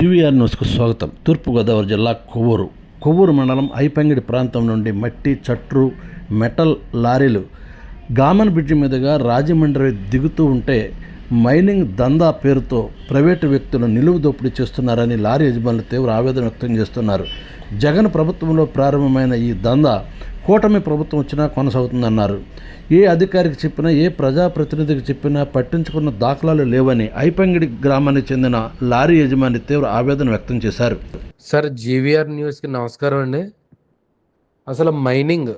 CVR న్యూస్కు స్వాగతం. తూర్పుగోదావరి జిల్లా కొవ్వూరు. కొవ్వూరు మండలం ఐపంగిడి ప్రాంతం నుండి మట్టి చట్రు మెటల్ లారీలు గామన్ బ్రిడ్జి మీదుగా రాజమండ్రి దిగుతూ ఉంటే మైనింగ్ దందా పేరుతో ప్రైవేటు వ్యక్తులు నిలువు దోపిడీ చేస్తున్నారని లారీ యజమానులు తీవ్ర ఆవేదన వ్యక్తం చేస్తున్నారు. జగన్ ప్రభుత్వంలో ప్రారంభమైన ఈ దందా కూటమి ప్రభుత్వం వచ్చినా కొనసాగుతుందన్నారు. ఏ అధికారికి చెప్పినా ఏ ప్రజాప్రతినిధికి చెప్పినా పట్టించుకున్న దాఖలాలు లేవని ఐపంగిడి గ్రామానికి చెందిన లారీ యజమాని తీవ్ర ఆవేదన వ్యక్తం చేశారు. సార్ జీవీఆర్ న్యూస్కి నమస్కారం అండి. అసలు మైనింగ్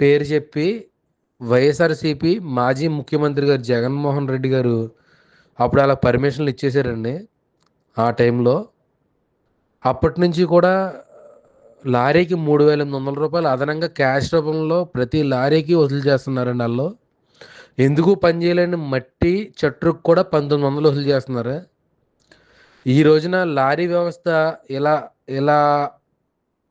పేరు చెప్పి వైఎస్ఆర్సీపీ మాజీ ముఖ్యమంత్రి గారు జగన్మోహన్ రెడ్డి గారు అప్పుడు అలా పర్మిషన్లు ఇచ్చేసారండి ఆ టైంలో. అప్పటి నుంచి కూడా లారీకి మూడు వేల ఎనిమిది వందల రూపాయలు అదనంగా క్యాష్ రూపంలో ప్రతి లారీకి వసూలు చేస్తున్నారండి వాళ్ళు. ఎందుకు పని చేయలేని మట్టి చెట్టుకు కూడా పంతొమ్మిది వందలు వసూలు చేస్తున్నారు. ఈ రోజున లారీ వ్యవస్థ ఇలా ఇలా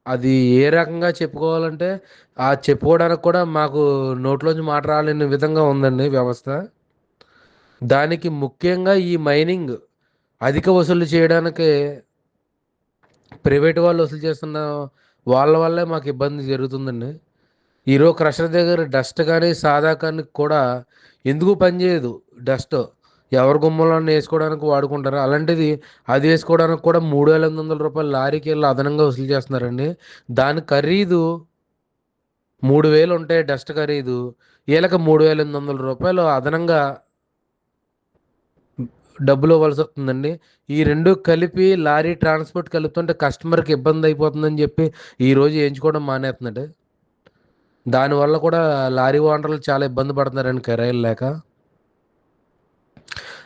అది ఏ రకంగా చెప్పుకోవాలంటే ఆ చెప్పుకోవడానికి కూడా మాకు నోట్లోంచి మాట రాలేని విధంగా ఉందండి వ్యవస్థ. దానికి ముఖ్యంగా ఈ మైనింగ్ అధిక వసూలు చేయడానికి ప్రైవేట్ వాళ్ళు వసూలు చేస్తున్న వాళ్ళ వల్లే మాకు ఇబ్బంది జరుగుతుందండి. ఈరోజు క్రషర్ దగ్గర డస్ట్ కానీ సాదా కానీ కూడా ఎందుకు పనిచేయదు డస్ట్? ఎవరి గుమ్మలో వేసుకోవడానికి వాడుకుంటారు? అలాంటిది అది వేసుకోవడానికి కూడా మూడు వేల ఎనిమిది వందల రూపాయలు లారీకి వెళ్ళి అదనంగా వసూలు చేస్తున్నారండి. దాని ఖరీదు మూడు వేలు ఉంటే డస్ట్ ఖరీదు వీళ్ళకి మూడు వేల ఎనిమిది వందల రూపాయలు అదనంగా డబ్బులు ఇవ్వాల్సి వస్తుందండి. ఈ రెండు కలిపి లారీ ట్రాన్స్పోర్ట్ కలుపుతుంటే కస్టమర్కి ఇబ్బంది అయిపోతుందని చెప్పి ఈరోజు వేయించుకోవడం మానేస్తున్నాడు. దానివల్ల కూడా లారీ ఓనర్లు చాలా ఇబ్బంది పడుతున్నారండి కిరాయిలు లేక.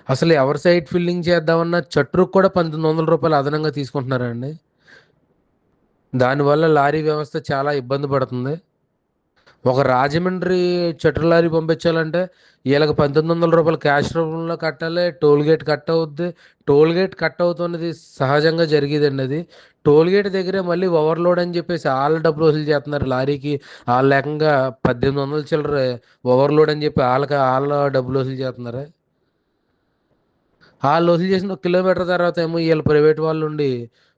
అసలు ఎవరి సైట్ ఫీల్డింగ్ చేద్దామన్నా చట్రుకు కూడా పంతొమ్మిది వందల రూపాయలు అదనంగా తీసుకుంటున్నారండి. దానివల్ల లారీ వ్యవస్థ చాలా ఇబ్బంది పడుతుంది. ఒక రాజమండ్రి చట్ర లారీ పంపించాలంటే వీళ్ళకి పంతొమ్మిది వందల రూపాయలు క్యాష్ రూపంలో కట్టాలి టోల్ గేట్ కట్ అవుద్ది. టోల్ గేట్ కట్ అవుతున్నది సహజంగా జరిగేదండి అది. టోల్ గేట్ దగ్గరే మళ్ళీ ఓవర్లోడ్ అని చెప్పేసి వాళ్ళ డబ్బులు వసూలు చేస్తున్నారు లారీకి. వాళ్ళు ఏకంగా పద్దెనిమిది వందల చిల్లర ఓవర్లోడ్ అని చెప్పి వాళ్ళకి వాళ్ళ డబ్బులు వసూలు చేస్తున్నారు. వాళ్ళు వసూలు చేసిన ఒక కిలోమీటర్ తర్వాత ఏమో వీళ్ళు ప్రైవేట్ వాళ్ళు ఉండి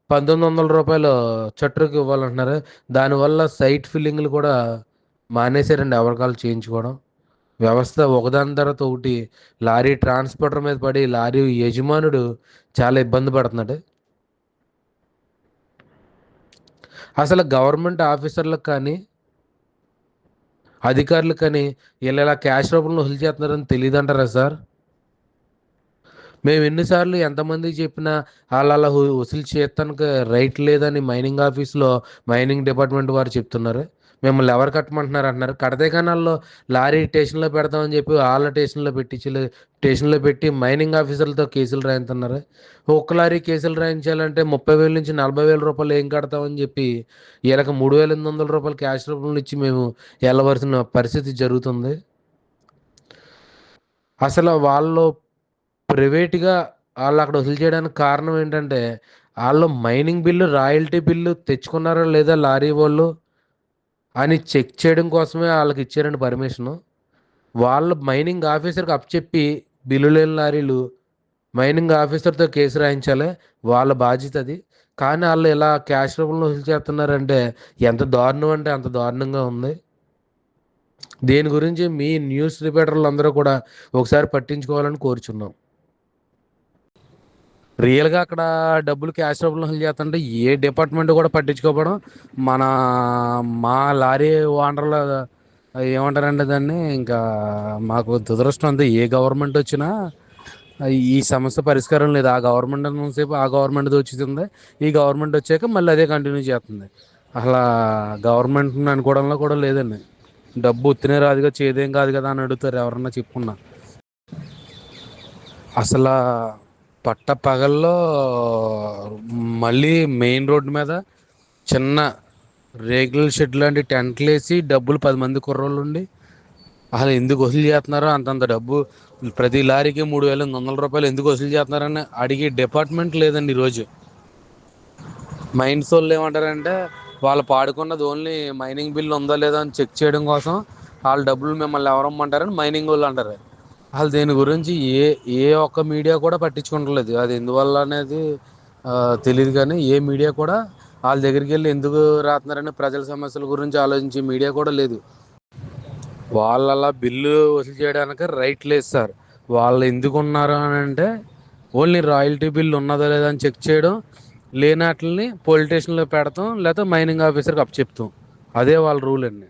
పంతొమ్మిది వందల రూపాయలు చట్టుకు ఇవ్వాలంటున్నారు. దానివల్ల సైట్ ఫిల్లింగ్లు కూడా మానేశారండి ఎవరికాలు చేయించుకోవడం. వ్యవస్థ ఒకదాని తర్వాత ఒకటి. లారీ ట్రాన్స్పోర్టర్ మీద పడి లారీ యజమానుడు చాలా ఇబ్బంది పడుతున్నాడు. అసలు గవర్నమెంట్ ఆఫీసర్లకు కానీ అధికారులకు కానీ వీళ్ళు ఇలా క్యాష్ రూపంలో వసూలు చేస్తున్నారని తెలియదు అంటారా సార్? మేము ఎన్నిసార్లు ఎంతమందికి చెప్పినా వాళ్ళు అలా హు- వసూలు చేయటానికి రైట్ లేదని మైనింగ్ ఆఫీస్లో మైనింగ్ డిపార్ట్మెంట్ వారు చెప్తున్నారు. మిమ్మల్ని ఎవరు కట్టమంటున్నారు అంటున్నారు. కడితే కనాల్లో లారీ స్టేషన్లో పెడతామని చెప్పి వాళ్ళ స్టేషన్లో పెట్టించలే స్టేషన్లో పెట్టి మైనింగ్ ఆఫీసర్లతో కేసులు రాయించుతున్నారు ఒక్క లారీ కేసులు రాయించాలంటే ముప్పై వేల నుంచి నలభై వేల రూపాయలు ఏం కడతామని చెప్పి వీళ్ళకి మూడు వేల ఎనిమిది వందల రూపాయలు క్యాష్ రూపంలో ఇచ్చి మేము వెళ్ళవలసిన పరిస్థితి జరుగుతుంది. అసలు వాళ్ళు ప్రైవేట్గా వాళ్ళు అక్కడ వసూలు చేయడానికి కారణం ఏంటంటే వాళ్ళు మైనింగ్ బిల్లు రాయల్టీ బిల్లు తెచ్చుకున్నారా లేదా లారీ వాళ్ళు అని చెక్ చేయడం కోసమే వాళ్ళకి ఇచ్చారండి పర్మిషను. వాళ్ళు మైనింగ్ ఆఫీసర్కి అప్పచెప్పి బిల్లు లేని లారీలు మైనింగ్ ఆఫీసర్తో కేసు రాయించాలి వాళ్ళ బాధ్యత అది. కానీ వాళ్ళు ఇలా క్యాష్ రూపంలో వసూలు చేస్తున్నారంటే ఎంత దారుణం అంటే అంత దారుణంగా ఉంది. దీని గురించి మీ న్యూస్ రిపోర్టర్లు అందరూ కూడా ఒకసారి పట్టించుకోవాలని కోరుచున్నాం. రియల్గా అక్కడ డబ్బులు క్యాష్ డబ్బులు వసూలు చేస్తుంటే ఏ డిపార్ట్మెంట్ కూడా పట్టించుకోవడం మన మా లారీ ఓనర్ల ఏమంటారంటే దాన్ని? ఇంకా మాకు దురదృష్టం అంతే. ఏ గవర్నమెంట్ వచ్చినా ఈ సమస్య పరిష్కారం లేదు. ఆ గవర్నమెంట్ ఉన్నసేపు ఆ గవర్నమెంట్ వచ్చింది. ఈ గవర్నమెంట్ వచ్చాక మళ్ళీ అదే కంటిన్యూ చేస్తుంది. అసలు గవర్నమెంట్ అనుకోవడంలో కూడా లేదండి. డబ్బు ఉత్తినే రాదుగా చేదేం కాదు కదా అని అడుగుతారు ఎవరన్నా చెప్పుకున్నా. అసలు పట్ట పగల్లో మళ్ళీ మెయిన్ రోడ్డు మీద చిన్న రేకుల షెడ్ లాంటి టెంట్లు వేసి డబ్బులు పది మంది కుర్రోళ్ళు ఉండి అసలు ఎందుకు వసూలు చేస్తున్నారో? అంతంత డబ్బు ప్రతి లారీకి మూడు వేల ఎనిమిది వందల రూపాయలు ఎందుకు వసూలు చేస్తున్నారని అడిగే డిపార్ట్మెంట్ లేదండి ఈరోజు. మైన్స్ వాళ్ళు ఏమంటారంటే వాళ్ళు పాడుకున్నది ఓన్లీ మైనింగ్ బిల్ ఉందా లేదా అని చెక్ చేయడం కోసం వాళ్ళ డబ్బులు మిమ్మల్ని ఎవరమ్మంటారని మైనింగ్ వాళ్ళు అంటారు. అసలు దీని గురించి ఏ ఏ ఒక్క మీడియా కూడా పట్టించుకుంటలేదు. అది ఎందువల్ల అనేది తెలియదు కానీ ఏ మీడియా కూడా వాళ్ళ దగ్గరికి వెళ్ళి ఎందుకు రాస్తున్నారని ప్రజల సమస్యల గురించి ఆలోచించే మీడియా కూడా లేదు. వాళ్ళు అలా బిల్లు వసూలు చేయడానికి రైట్ లేదు సార్. వాళ్ళు ఎందుకు ఉన్నారు అని అంటే ఓన్లీ రాయల్టీ బిల్లు ఉన్నదా లేదా అని చెక్ చేయడం లేని వాటిని పోలీస్ స్టేషన్లో పెడతాం లేకపోతే మైనింగ్ ఆఫీసర్కి అప్పచెప్తాం. అదే వాళ్ళ రూల్ అండి.